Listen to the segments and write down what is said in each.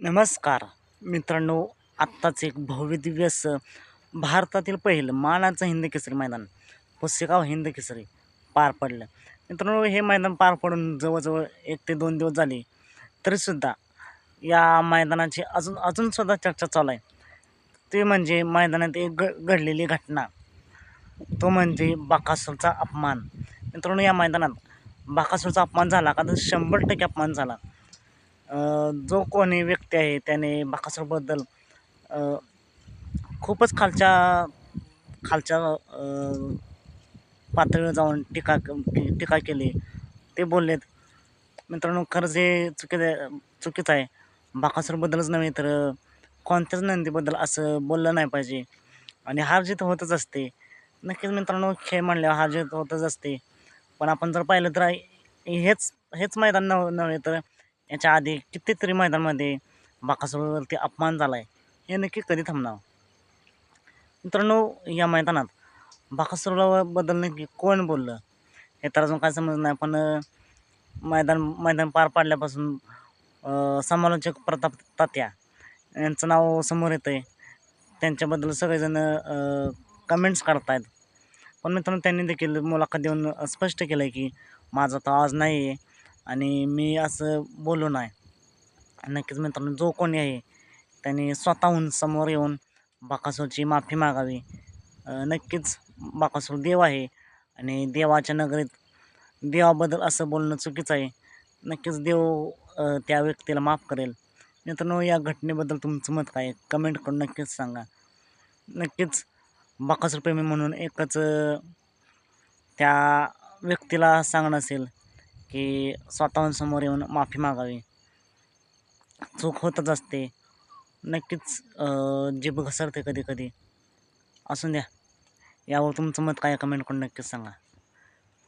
नमस्कार. मित्रांनो आत्ताच एक भव्यदिव्य असं भारतातील पहिलं मानाचं हिंद केसरी मैदान पुसेगाव हिंद केसरी पार पडलं. मित्रांनो हे मैदान पार पडून जवळजवळ एक ते दोन दिवस झाले. तरीसुद्धा या मैदानाची अजून अजूनसुद्धा चर्चा चालू आहे. ते म्हणजे मैदानात एक घ घडलेली घटना. तो म्हणजे बाकासूरचा अपमान. मित्रांनो या मैदानात बाकासूरचा अपमान झाला का तर शंभर टक्के अपमान झाला. जो कोणी व्यक्ती आहे त्याने बाकासूरबद्दल खूपच खालच्या खालच्या पातळीवर जाऊन टीका टीका केली. ते बोललेत मित्रांनो खरंच हे चुकीचं चुकीचं आहे. बाकासूरबद्दलच नव्हे तर कोणत्याच नंदीबद्दल असं बोललं नाही पाहिजे. आणि हार जीत होतच असते. नक्कीच मित्रांनो खेळ म्हणल्यावर हार जीत होतच असते. पण आपण जर पाहिलं तर हेच हेच मैदान नव नव्हे तर याच्या आधी कितीतरी मैदानामध्ये बाकासुरवरती अपमान झाला आहे हे नक्की कधी थांबणार? मित्रांनो या मैदानात बाकासूरबद्दल नक्की कोण बोललं? हे तर अजून काय समज नाही पण मैदान मैदान पार पाडल्यापासून समालोचक प्रताप तात्या यांचं नाव समोर येतं आहे त्यांच्याबद्दल सगळेजण कमेंट्स करतायत. पण मित्रांनो त्यांनी देखील मुलाखत देऊन स्पष्ट केलं आहे की माझा तो आवाज नाही आहे आणि मी असं बोलू नाही. नक्कीच मित्रांनो जो कोणी आहे त्याने स्वतःहून समोर येऊन बाकासूरची माफी मागावी. नक्कीच बाकासूर देव आहे आणि देवाच्या नगरीत देवाबद्दल असं बोलणं चुकीचं आहे. नक्कीच देव त्या व्यक्तीला माफ करेल. मित्रांनो या घटनेबद्दल तुमचं मत काय कमेंट करून नक्कीच सांगा. नक्कीच बाकासूर प्रेमी म्हणून एकच त्या व्यक्तीला सांगणं असेल. की स्वतःहून समोर येऊन माफी मागावी. चूक होतच असते. नक्कीच जीभ घसरते कधी कधी असून द्या यावर तुमचं मत काय कमेंट करून नक्कीच सांगा.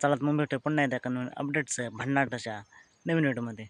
चला मग भेटू पुन्हा एकदा नवीन अपडेट्स भन्नाट तशा नवीन व्हिडिओमध्ये